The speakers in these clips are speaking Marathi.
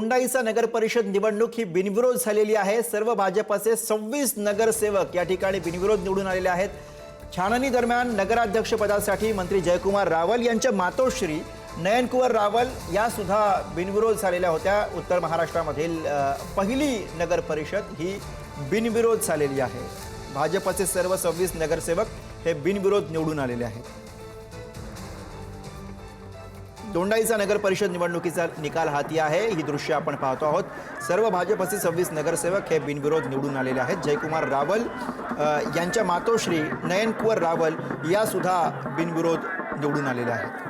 दोंडाईचा नगर परिषद निवडणूक ही बिनविरोध झालेली आहे. सर्व भाजपाचे सव्वीस नगरसेवक या ठिकाणी बिनविरोध निवडून आलेले आहेत. छाननी दरम्यान नगराध्यक्षपदासाठी मंत्री जयकुमार रावल यांच्या मातोश्री नयनकुवर रावल या सुद्धा बिनविरोध झालेल्या होत्या. उत्तर महाराष्ट्रामधील पहिली नगर परिषद ही बिनविरोध झालेली आहे. भाजपचे सर्व सव्वीस नगरसेवक हे बिनविरोध निवडून आलेले आहेत. दोंडाईचा नगर परिषद निवडणुकीचा निकाल हाती आहे. ही दृश्य आपण पाहतो आहोत. सर्व भाजपचे सव्वीस नगरसेवक हे बिनविरोध निवडून आलेले आहेत. जयकुमार रावल यांच्या मातोश्री नयनकुवर रावल या सुद्धा बिनविरोध निवडून आलेल्या आहेत.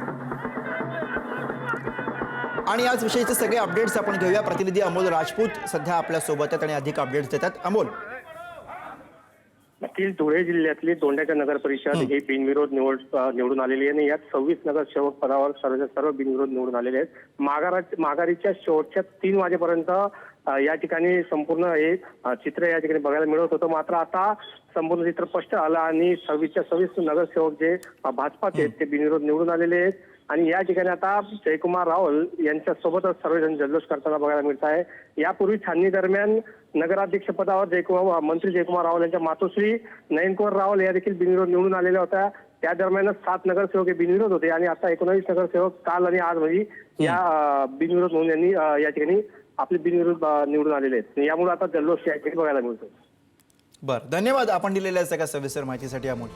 आणि याच विषयीचे सगळे अपडेट्स आपण घेऊया. प्रतिनिधी अमोल राजपूत सध्या आपल्यासोबत आहेत आणि अधिक अपडेट्स देतात. अमोल. नक्कीच धुळे जिल्ह्यातली दोंड्याच्या नगर परिषद ही. बिनविरोध निवड निवडून आलेली आहे आणि यात सव्वीस नगरसेवक पदावर सर्व सर्व बिनविरोध निवडून आलेले आहेत. माघारा माघारीच्या शेवटच्या तीन वाजेपर्यंत या ठिकाणी संपूर्ण हे चित्र या ठिकाणी बघायला मिळत होतं. मात्र आता संपूर्ण चित्र स्पष्ट आलं आणि सव्वीसच्या सव्वीस नगरसेवक जे भाजपाचे आहेत ते बिनविरोध निवडून आलेले आहेत. आणि या ठिकाणी आता जयकुमार रावल यांच्या सोबतच सर्वजण जल्लोष करताना बघायला मिळत आहे. यापूर्वी छाननी दरम्यान नगराध्यक्ष पदावर जयकुमार मंत्री जयकुमार रावल यांच्या मातोश्री नयनकुमार रावल या देखील बिनविरोध निवडून आलेल्या होत्या. त्या दरम्यानच सात नगरसेवक हे बिनविरोध होते आणि आता एकोणावीस नगरसेवक काल आणि आज म्हणजे या बिनविरोध म्हणून यांनी या ठिकाणी आपले बिनविरोध निवडून आलेले आहेत. यामुळे आता जल्लोष या ठिकाणी बघायला मिळतो बरं धन्यवाद. आपण दिलेल्या सगळ्या सविस्तर माहितीसाठी अमोल?